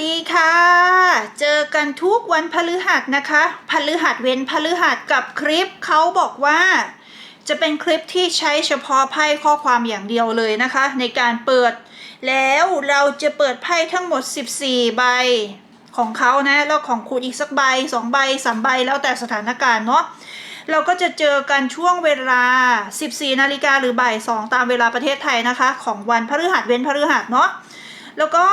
สดีค่ะ เจอกันทุกวันพฤหัสนะคะพฤหัสเว้นพฤหัสกับคลิปเขาบอกว่า จะเป็นคลิปที่ใช้เฉพาะไพ่ข้อความอย่างเดียวเลยนะคะ ในการเปิด แล้วเราจะเปิดไพ่ทั้งหมด 14 ใบของเขานะแล้วของคุณอีกสักใบ2ใบ3ใบแล้วแต่สถานการณ์เนาะเราก็จะเจอกันช่วงเวลา 14 นาฬิกาหรือบ่าย 2 ตามเวลาประเทศไทยนะคะ ของวันพฤหัสเว้นพฤหัสเนาะ แล้วก็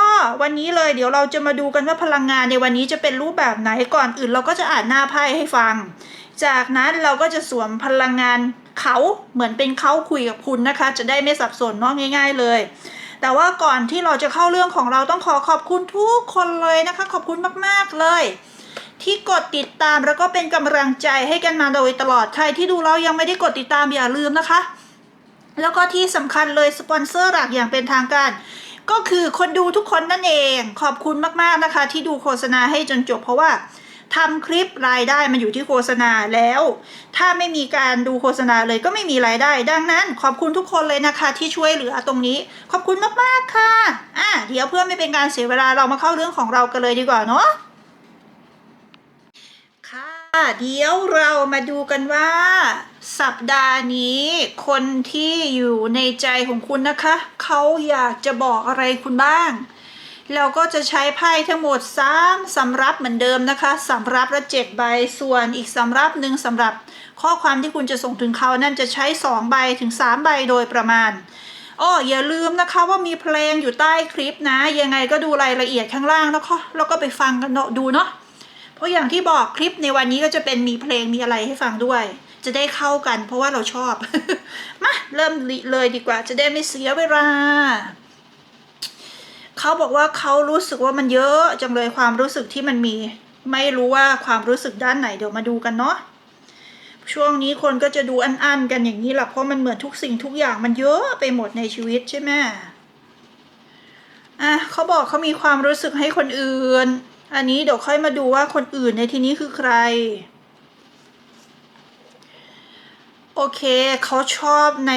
วันนี้เลยเดี๋ยวเราจะมาดูกันว่าพลังงานในวันนี้จะเป็นรูปแบบไหนก่อนอื่น เราก็จะอ่านหน้าไพ่ให้ฟัง จากนั้นเราก็จะสวมพลังงานเขาเหมือนเป็นเขาคุยกับคุณนะคะ จะได้ไม่สับสนเนาะง่าย ๆ เลยแต่ว่าก่อนที่เราจะเข้าเรื่องของเราต้องขอขอบคุณทุกคนเลยนะคะ ขอบคุณมากๆเลย ที่กดติดตามแล้วก็เป็นกำลังใจให้กันมาโดยตลอดใครที่ดูเรายังไม่ได้กดติดตามอย่าลืมนะคะ แล้วก็ที่สำคัญเลยสปอนเซอร์หลักอย่างเป็นทางการ ก็คือคนดูทุกคนนั่นเองขอบคุณมากๆนะคะ ที่ดูโฆษณาให้จนจบเพราะว่าทำคลิปรายได้มันอยู่ที่โฆษณาแล้ว ถ้าไม่มีการดูโฆษณาเลยก็ไม่มีรายได้ ดังนั้น ขอบคุณทุกคนเลยนะคะที่ช่วยเหลือตรงนี้ ขอบคุณมากๆค่ะอะเดี๋ยวเพื่อไม่เป็นการเสียเวลาเรามาเข้าเรื่องของเรากันเลยดีกว่าเนาะค่ะ เดี๋ยวเรามาดูกันว่า สัปดาห์นี้ คนที่อยู่ในใจของคุณนะคะ เขาอยากจะบอกอะไรคุณบ้าง เราก็จะใช้ไพ่ทั้งหมด3สำรับเหมือนเดิมนะคะสำรับละ7ใบส่วนอีกสำรับหนึ่งสำหรับข้อความที่คุณจะส่งถึงเขานั่นจะใช้ 2 ใบถึง 3 ใบโดยประมาณอ้ออย่าลืมนะคะว่ามีเพลงอยู่ใต้คลิปนะ ยังไงก็ดูรายละเอียดข้างล่างแล้วก็แล้วก็ไปฟังกันเนาะดูเนาะ เพราะอย่างที่บอกคลิปในวันนี้ก็จะเป็นมีเพลงมีอะไรให้ฟังด้วย จะได้เข้ากัน เพราะว่าเราชอบ มาเริ่มเลยดีกว่า จะได้ไม่เสียเวลาเขาบอกว่าเขารู้สึกว่ามันเยอะจังเลยความรู้สึกที่มันมี ไม่รู้ว่าความรู้สึกด้านไหนเดี๋ยวมาดูกันเนาะช่วงนี้คนก็จะดูอันๆกันอย่างนี้แหละเพราะมันเหมือนทุกสิ่งทุกอย่างมันเยอะไปหมดในชีวิตใช่ไหมอะเขาบอกเขามีความรู้สึกให้คนอื่น อันนี้เดี๋ยวค่อยมาดูว่าคนอื่นในที่นี้คือใคร โอเคเขาชอบใน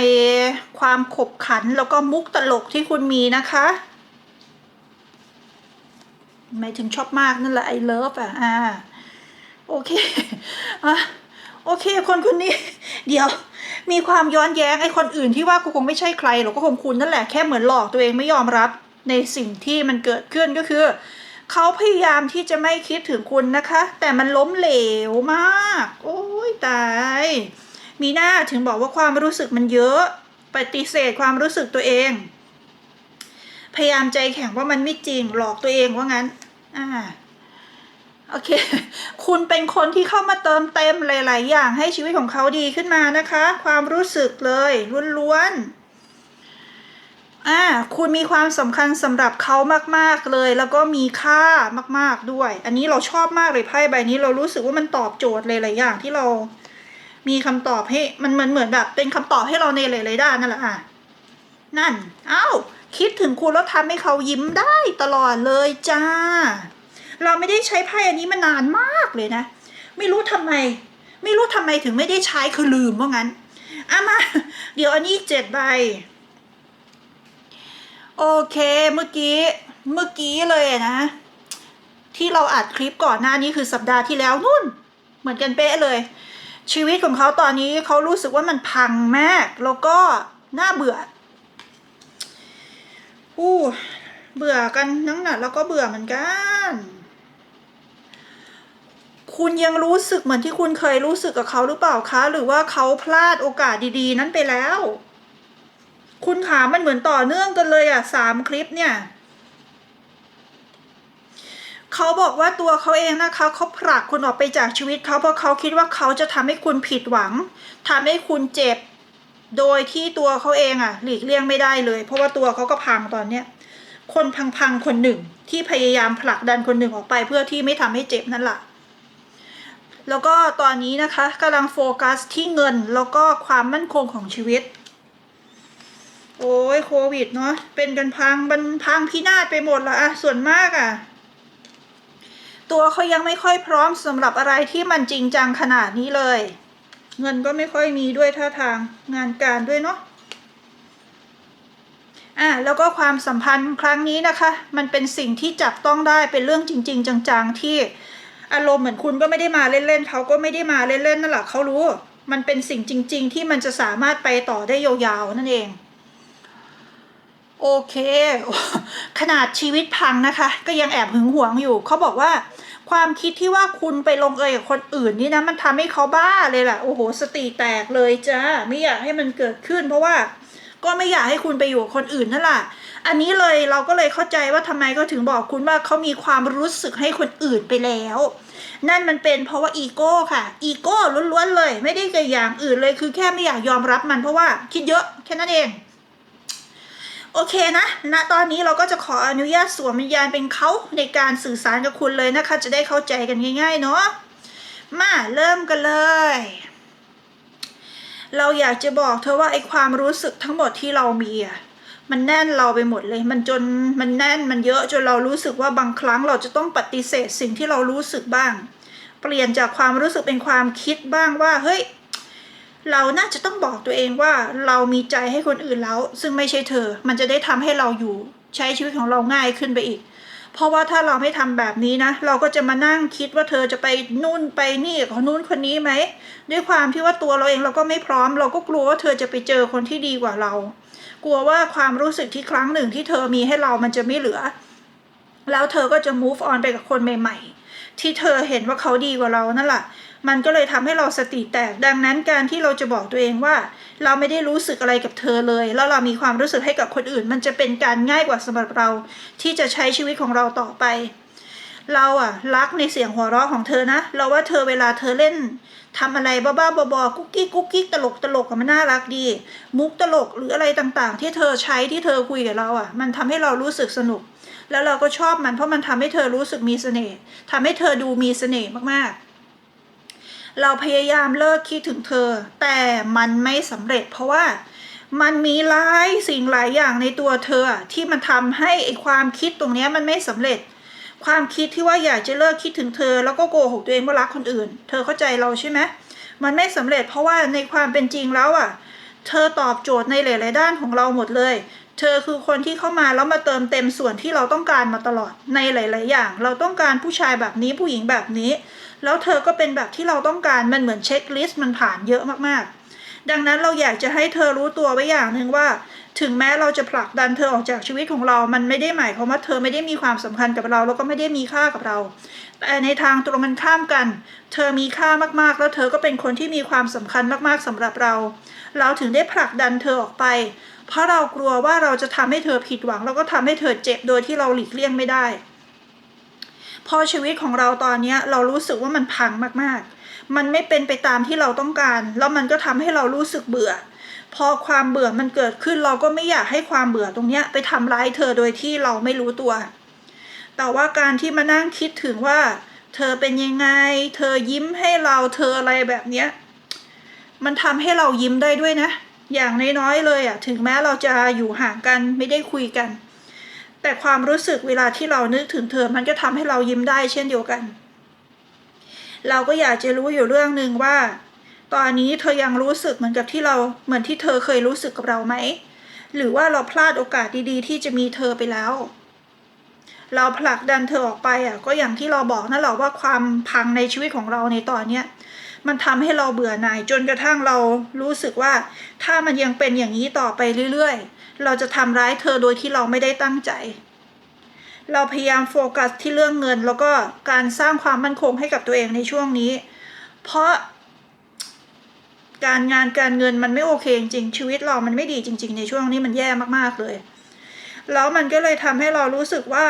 ความขบขันแล้วก็มุกตลกที่คุณมีนะคะหมายถึงชอบมากนั่นแหละ I love อะอ่าโอเคอะโอเค คนคนนี้ เดี๋ยว มีความย้อนแย้งไอ้คนอื่นที่ว่ากูคงไม่ใช่ใครหรอกก็คงคุณนั่นแหละแค่เหมือนหลอกตัวเองไม่ยอมรับในสิ่งที่มันเกิดขึ้นก็คือ เขาพยายามที่จะไม่คิดถึงคุณนะคะ แต่มันล้มเหลวมาก โอ้ยตาย มีหน้าถึงบอกว่าความรู้สึกมันเยอะ ปฏิเสธความรู้สึกตัวเอง พยายามใจแข็งว่ามันไม่จริง หลอกตัวเองว่างั้น อ่าโอเค คุณเป็นคนที่เข้ามาเติมเต็มหลาย ๆ อย่างให้ชีวิตของเขาดีขึ้นมานะคะ ความรู้สึกเลยล้วนๆ อ่าคุณมีความสำคัญสำหรับเขามากๆเลย แล้วก็มีค่ามาก ๆด้วย อันนี้เราชอบมากเลยไพ่ใบนี้เรารู้สึกว่ามันตอบโจทย์หลายๆอย่างที่เรา มีคำตอบให้มันเหมือนเหมือนแบบ เป็นคำตอบให้เราในหลายๆด้านนั่นแหละอะนั่นเอ้าคิดถึงคุณแล้วทำให้เขายิ้มได้ตลอดเลยจ้า เราไม่ได้ใช้ไพ่อันนี้มานานมากเลยนะ ไม่รู้ทำไม ไม่รู้ทำไมถึงไม่ได้ใช้คือลืมว่างั้นอะมา เดี๋ยวอันนี้เจ็ดใบ โอเคเมื่อกี้เมื่อกี้เลยนะ ที่เราอัดคลิปก่อนหน้านี้คือสัปดาห์ที่แล้วนู่น เหมือนกันเป๊ะเลย ชีวิตของเขาตอนนี้เขารู้สึกว่ามันพังมาก แล้วก็น่าเบื่ออู้เบื่อกันนั่งหนักแล้วก็เบื่อเหมือนกัน คุณยังรู้สึกเหมือนที่คุณเคยรู้สึกกับเขาหรือเปล่าคะ หรือว่าเขาพลาดโอกาสดีๆ นั้นไปแล้ว คุณขามันเหมือนต่อเนื่องกันเลยอะสามคลิปเนี่ยเขาบอกว่าตัวเขาเองนะคะเขาผลักคุณออกไปจากชีวิตเขาเพราะเขาคิดว่าเขาจะทำให้คุณผิดหวังทำให้คุณเจ็บ โดยที่ตัวเขาเองอะ หลีกเลี่ยงไม่ได้เลย เพราะว่าตัวเขาก็พังตอนเนี้ยคนพังๆคนหนึ่งที่พยายามผลักดันคนหนึ่งออกไปเพื่อที่ไม่ทำให้เจ็บนั่นแหละแล้วก็ตอนนี้นะคะกำลังโฟกัสที่เงินแล้วก็ความมั่นคงของชีวิต โอ้ยโควิดเนาะเป็นกันพังบันพังพินาศไปหมดละอะส่วนมากอะตัวเขายังไม่ค่อยพร้อมสำหรับอะไรที่มันจริงจังขนาดนี้เลย เงินก็ไม่ค่อยมีด้วยท่าทางงานการด้วยเนาะอะแล้วก็ความสัมพันธ์ครั้งนี้นะคะ มันเป็นสิ่งที่จับต้องได้เป็นเรื่องจริง ๆ จัง ๆ ที่อารมณ์เหมือนคุณก็ไม่ได้มาเล่นๆเขาก็ไม่ได้มาเล่นๆนั่นแหละเขารู้ มันเป็นสิ่งจริง ๆ ที่มันจะสามารถไปต่อได้ยาวๆนั่นเอง โอเค ขนาดชีวิตพังนะคะ ก็ยังแอบหึงหวงอยู่ เขาบอกว่า ความคิดที่ว่าคุณไปลงเอยกับคนอื่นนี่นะมันทำให้เขาบ้าเลยล่ะ โอ้โห สติแตกเลยจ้าไม่อยากให้มันเกิดขึ้น เพราะว่าก็ไม่อยากให้คุณไปอยู่กับคนอื่นนั่นแหละ อันนี้เลยเราก็เลยเข้าใจว่าทำไมก็ถึงบอกคุณว่าเขามีความรู้สึกให้คนอื่นไปแล้ว นั่นมันเป็นเพราะว่าอีโก้ค่ะ อีโก้ล้วนๆเลย ไม่ได้เกิดอย่างอื่นเลย คือแค่ไม่อยากยอมรับมันเพราะว่าคิดเยอะแค่นั้นเอง โอเคนะณตอนนี้เราก็จะขออนุญาตสวมวิญญาณเป็นเขาในการสื่อสารกับคุณเลยนะคะ จะได้เข้าใจกันง่าย ๆ เนาะมาเริ่มกันเลย เราอยากจะบอกเธอว่าไอ้ความรู้สึกทั้งหมดที่เรามีอะมันแน่นเราไปหมดเลย มันจนมันแน่นมันเยอะจนเรารู้สึกว่าบางครั้งเราจะต้องปฏิเสธสิ่งที่เรารู้สึกบ้าง เปลี่ยนจากความรู้สึกเป็นความคิดบ้างว่าเฮ้ย เราน่าจะต้องบอกตัวเองว่าเรามีใจให้คนอื่นแล้ว ซึ่งไม่ใช่เธอ มันจะได้ทำให้เราอยู่ใช้ชีวิตของเราง่ายขึ้นไปอีก เพราะว่าถ้าเราไม่ทำแบบนี้นะ เราก็จะมานั่งคิดว่าเธอจะไปนู่นไปนี่กับนนู้นคนนี้ไหมด้วยความที่ว่าตัวเราเองเราก็ไม่พร้อม เราก็กลัวว่าเธอจะไปเจอคนที่ดีกว่าเรา กลัวว่าความรู้สึกที่ครั้งหนึ่งที่เธอมีให้เรามันจะไม่เหลือ แล้วเธอก็จะ move on ไปกับคนใหม่ ๆ ที่เธอเห็นว่าเขาดีกว่าเรานั่นแหละ มันก็เลยทำให้เราสติแตก ดังนั้นการที่เราจะบอกตัวเองว่า เราไม่ได้รู้สึกอะไรกับเธอเลย แล้วเรามีความรู้สึกให้กับคนอื่น มันจะเป็นการง่ายกว่าสำหรับเรา ที่จะใช้ชีวิตของเราต่อไป เราอะรักในเสียงหัวเราะของเธอนะ เราว่าเธอเวลาเธอเล่นทำอะไรบ้าๆบอๆกุ๊กกิ๊กกุ๊กกิ๊กตลกตลกมันน่ารักดี มุกตลกหรืออะไรต่างๆ ที่เธอใช้ที่เธอคุยกับเราอะมันทำให้เรารู้สึกสนุก แล้วเราก็ชอบมันเพราะมันทำให้เธอรู้สึกมีเสน่ห์ทำให้เธอดูมีเสน่ห์มากๆ เราพยายามเลิกคิดถึงเธอ แต่มันไม่สำเร็จเพราะว่ามันมีหลายสิ่งหลายอย่างในตัวเธอที่มันทำให้ไอความคิดตรงนี้มันไม่สำเร็จ ความคิดที่ว่าอยากจะเลิกคิดถึงเธอ แล้วก็โกหกตัวเองว่ารักคนอื่น เธอเข้าใจเราใช่ไหมมันไม่สำเร็จเพราะว่าในความเป็นจริงแล้วอะ เธอตอบโจทย์ในหลายๆด้านของเราหมดเลย เธอคือคนที่เข้ามาแล้วมาเติมเต็มส่วนที่เราต้องการมาตลอดในหลาย ๆ อย่าง เราต้องการผู้ชายแบบนี้ผู้หญิงแบบนี้ แล้วเธอก็เป็นแบบที่เราต้องการมันเหมือนเช็คลิสต์มันผ่านเยอะมากๆ ดังนั้นเราอยากจะให้เธอรู้ตัวไว้อย่างหนึ่งว่า ถึงแม้เราจะผลักดันเธอออกจากชีวิตของเรา มันไม่ได้หมายความว่าเธอไม่ได้มีความสำคัญกับเรา แล้วก็ไม่ได้มีค่ากับเรา แต่ในทางตรงกันข้ามกัน เธอมีค่ามากๆ แล้วเธอก็เป็นคนที่มีความสำคัญมากๆสำหรับเรา เราถึงได้ผลักดันเธอออกไป เพราะเรากลัวว่าเราจะทำให้เธอผิดหวัง แล้วก็ทำให้เธอเจ็บโดยที่เราหลีกเลี่ยงไม่ได้ พอชีวิตของเราตอนนี้เรารู้สึกว่ามันพังมากๆ มันไม่เป็นไปตามที่เราต้องการ แล้วมันก็ทำให้เรารู้สึกเบื่อ พอความเบื่อมันเกิดขึ้นเราก็ไม่อยากให้ความเบื่อตรงเนี้ยไปทำร้ายเธอโดยที่เราไม่รู้ตัว แต่ว่าการที่มานั่งคิดถึงว่า เธอเป็นยังไง เธอยิ้มให้เราเธออะไรแบบเนี้ยมันทำให้เรายิ้มได้ด้วยนะ อย่างน้อยๆเลยอะ ถึงแม้เราจะอยู่ห่างกันไม่ได้คุยกัน แต่ความรู้สึกเวลาที่เรานึกถึงเธอ มันก็ทำให้เรายิ้มได้เช่นเดียวกัน เราก็อยากจะรู้อยู่เรื่องหนึ่งว่า ตอนนี้เธอยังรู้สึกเหมือนกับที่เราเหมือนที่เธอเคยรู้สึกกับเราไหม หรือว่าเราพลาดโอกาสดีๆ ที่จะมีเธอไปแล้ว เราผลักดันเธอออกไปอะก็อย่างที่เราบอกนั่นแหละว่าความพังในชีวิตของเราในตอนเนี้ยมันทำให้เราเบื่อหน่ายจนกระทั่งเรารู้สึกว่า ถ้ามันยังเป็นอย่างนี้ต่อไปเรื่อยๆ เราจะทำร้ายเธอโดยที่เราไม่ได้ตั้งใจ เราพยายามโฟกัสที่เรื่องเงิน แล้วก็การสร้างความมั่นคงให้กับตัวเองในช่วงนี้ เพราะ การงานการเงินมันไม่โอเคจริงชีวิตเรามันไม่ดีจริง ๆ ในช่วงนี้มันแย่มากๆเลย แล้วมันก็เลยทำให้เรารู้สึกว่า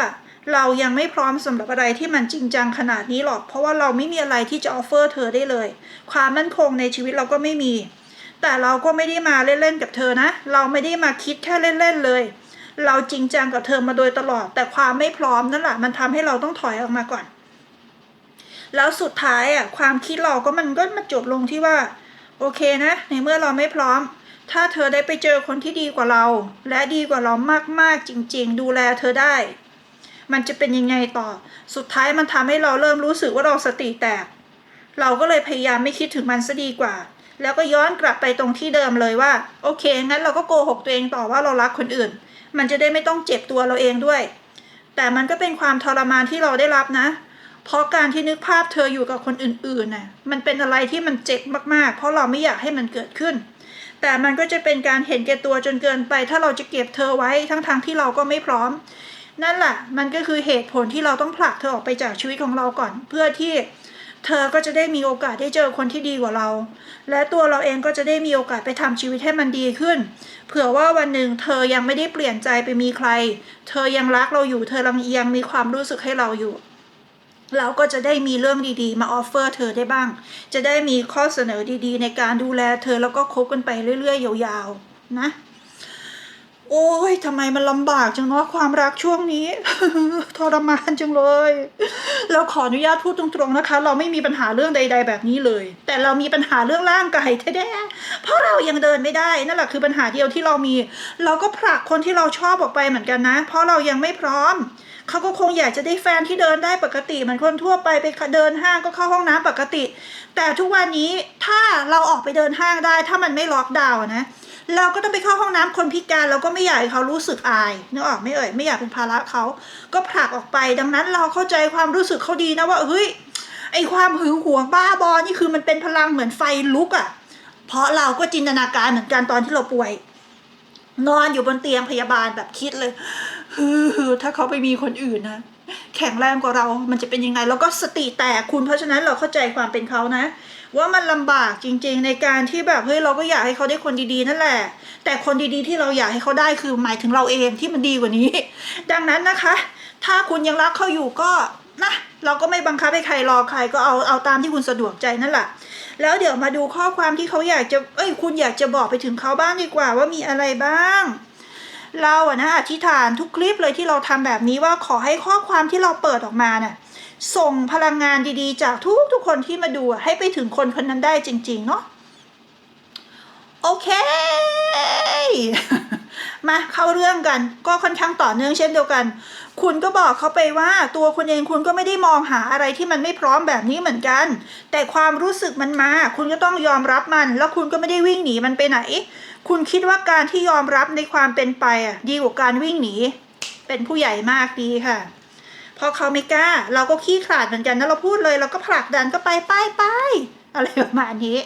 เรายังไม่พร้อมสำหรับอะไรที่มันจริงจังขนาดนี้หรอก เพราะว่าเราไม่มีอะไรที่จะออฟเฟอร์เธอได้เลย ความมั่นคงในชีวิตเราก็ไม่มี แต่เราก็ไม่ได้มาเล่นๆกับเธอนะ เราไม่ได้มาคิดแค่เล่นๆเลย เราจริงจังกับเธอมาโดยตลอด แต่ความไม่พร้อมนั่นแหละมันทำให้เราต้องถอยออกมาก่อน แล้วสุดท้ายอะความคิดเราก็มันก็มาจบลงที่ว่า โอเคนะ ในเมื่อเราไม่พร้อม ถ้าเธอได้ไปเจอคนที่ดีกว่าเรา และดีกว่าเรามากๆจริง ๆ ดูแลเธอได้ มันจะเป็นยังไงต่อ สุดท้ายมันทำให้เราเริ่มรู้สึกว่าเราสติแตกเราก็เลยพยายามไม่คิดถึงมันซะดีกว่า แล้วก็ย้อนกลับไปตรงที่เดิมเลยว่า โอเค งั้นเราก็โกหกตัวเองต่อว่าเรารักคนอื่น มันจะได้ไม่ต้องเจ็บตัวเราเองด้วย แต่มันก็เป็นความทรมานที่เราได้รับนะ เพราะการที่นึกภาพเธออยู่กับคนอื่นๆน่ะมันเป็นอะไรที่มันเจ็บมากๆ เพราะเราไม่อยากให้มันเกิดขึ้น แต่มันก็จะเป็นการเห็นแก่ตัวจนเกินไป ถ้าเราจะเก็บเธอไว้ทั้งๆทที่เราก็ไม่พร้อม นั่นแหละมันก็คือเหตุผลที่เราต้องผลักเธอออกไปจากชีวิตของเราก่อน เพื่อที่ เธอก็จะได้มีโอกาสได้เจอคนที่ดีกว่าเรา และตัวเราเองก็จะได้มีโอกาสไปทำชีวิตให้มันดีขึ้น เผื่อว่าวันหนึ่งเธอยังไม่ได้เปลี่ยนใจไปมีใคร เธอยังรักเราอยู่ เธอยังมีความรู้สึกให้เราอยู่ เราก็จะได้มีเรื่องดีๆ มาออฟเฟอร์เธอได้บ้าง จะได้มีข้อเสนอดีๆ ในการดูแลเธอแล้วก็คบกันไปเรื่อยๆ ยาวๆ นะ โอ้ยทำไมมันลำบากจังเนาะความรักช่วงนี้ทรมานจังเลย เราขออนุญาตพูดตรงๆนะคะ เราไม่มีปัญหาเรื่องใด ๆ แบบนี้เลย แต่เรามีปัญหาเรื่องร่างกายแท้ๆเพราะเรายังเดินไม่ได้นั่นแหละคือปัญหาเดียวที่เรามี เราก็ผลักคนที่เราชอบออกไปเหมือนกันนะ เพราะเรายังไม่พร้อมเขาก็คงอยากจะได้แฟนที่เดินได้ปกติเหมือนคนทั่วไปไปเดินห้างก็เข้าห้องน้ำปกติ แต่ทุกวันนี้ถ้าเราออกไปเดินห้างได้ ถ้ามันไม่ล็อกดาวน์นะ เราก็ต้องไปเข้าห้องน้ำคนพิการ เราก็ไม่อยากให้เขารู้สึกอายนึกออกไม่เอ่ยไม่อยากเป็นภาระเขาก็ผลักออกไป ดังนั้นเราเข้าใจความรู้สึกเขาดีนะว่าเฮ้ยไอความหึงหวงบ้าบอนี่คือมันเป็นพลังเหมือนไฟลุกอะ่ะ เพราะเราก็จินตนาการเหมือนกันตอนที่เราป่วย นอนอยู่บนเตียงพยาบาลแบบคิดเลยฮือถ้าเขาไปมีคนอื่นนะแข็งแรงกว่าเรา มันจะเป็นยังไง แล้วก็สติแตกคุณ เพราะฉะนั้นเราเข้าใจความเป็นเขานะ ว่ามันลำบากจริง ๆ ในการที่แบบเฮ้ยเราก็อยากให้เขาได้คนดีๆนั่นแหละ แต่คนดีๆที่เราอยากให้เขาได้คือหมายถึงเราเองที่มันดีกว่านี้ ดังนั้นนะคะ ถ้าคุณยังรักเขาอยู่ก็นะเราก็ไม่บังคับให้ใครรอใครก็เอาเอาตามที่คุณสะดวกใจนั่นแหละแล้วเดี๋ยวมาดูข้อความที่เขาอยากจะเอ้ยคุณอยากจะบอกไปถึงเขาบ้างดีกว่าว่ามีอะไรบ้างเราอะนะอธิษฐานทุกคลิปเลยที่เราทำแบบนี้ว่าขอให้ข้อความที่เราเปิดออกมาน่ะ ส่งพลังงานดีๆ จากทุกทุกๆคนที่มาดูให้ไปถึงคนคนนั้นได้จริง ๆ เนาะโอเค มาเข้าเรื่องกัน ก็ค่อนข้างต่อเนื่องเช่นเดียวกัน คุณก็บอกเขาไปว่า ตัวคุณเองคุณก็ไม่ได้มองหาอะไรที่มันไม่พร้อมแบบนี้เหมือนกัน แต่ความรู้สึกมันมา คุณก็ต้องยอมรับมัน แล้วคุณก็ไม่ได้วิ่งหนีมันไปไหน คุณคิดว่าการที่ยอมรับในความเป็นไปอะดีกว่าการวิ่งหนี เป็นผู้ใหญ่มากดีค่ะ พราะเขาไม่กล้า เราก็ขี้ขลาดเหมือนกันนะเราพูดเลยเราก็ผลักดันก็ไปไปไปอะไรประมาณนี้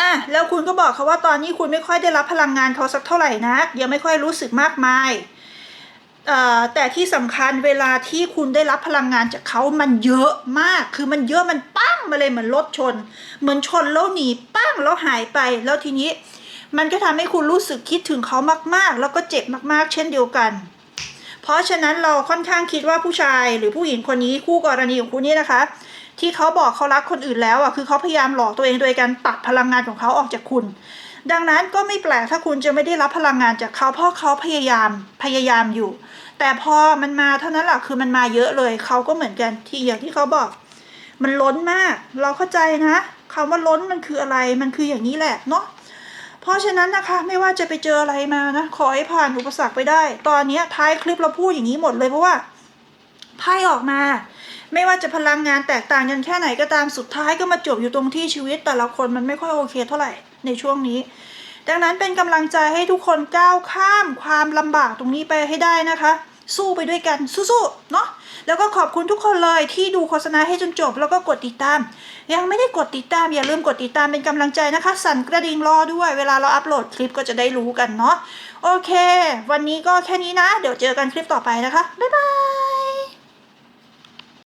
อะแล้วคุณก็บอกเขาว่าตอนนี้คุณไม่ค่อยได้รับพลังงานเขาสักเท่าไหร่นะยังไม่ค่อยรู้สึกมากมายแต่ที่สำคัญเวลาที่คุณได้รับพลังงานจากเขามันเยอะมาก คือมันเยอะมันปั้งมาเลยเหมือนรถชน เหมือนชนแล้วหนีปั้งแล้วหายไป แล้วทีนี้ มันก็ทำให้คุณรู้สึกคิดถึงเขามากๆ แล้วก็เจ็บมากๆ เช่นเดียวกัน เพราะฉะนั้นเราค่อนข้างคิดว่าผู้ชายหรือผู้หญิงคนนี้คู่กรณีของคุณนี่นะคะ ที่เขาบอกเขารักคนอื่นแล้วอะคือเขาพยายามหลอกตัวเองโดยการตัดพลังงานของเขาออกจากคุณ ดังนั้นก็ไม่แปลกถ้าคุณจะไม่ได้รับพลังงานจากเขาเพราะเขาพยายามพยายามอยู่ แต่พอมันมาเท่านั้นแหละคือมันมาเยอะเลยเขาก็เหมือนกันที่อย่างที่เขาบอก มันล้นมาก เราเข้าใจนะคำว่าล้นมันคืออะไรมันคืออย่างนี้แหละเนาะ เพราะฉะนั้นนะคะไม่ว่าจะไปเจออะไรมานะขอให้ผ่านอุปสรรคไปได้ ตอนนี้ท้ายคลิปเราพูดอย่างนี้หมดเลยเพราะว่าไพ่ออกมา ไม่ว่าจะพลังงานแตกต่างกันแค่ไหนก็ตามสุดท้ายก็มาจบอยู่ตรงที่ชีวิต แต่ละคนมันไม่ค่อยโอเคเท่าไหร่ในช่วงนี้ ดังนั้นเป็นกำลังใจให้ทุกคนก้าวข้ามความลำบากตรงนี้ไปให้ได้นะคะ สู้ไปด้วยกันสู้ๆเนาะแล้วก็ขอบคุณทุกคนเลยที่ดูโฆษณาให้จนจบ แล้วก็กดติดตาม ยังไม่ได้กดติดตามอย่าลืมกดติดตามเป็นกำลังใจนะคะ สั่นกระดิ่งรอด้วยเวลาเราอัปโหลดคลิปก็จะได้รู้กันเนาะโอเค วันนี้ก็แค่นี้นะ เดี๋ยวเจอกันคลิปต่อไปนะคะบ๊ายบาย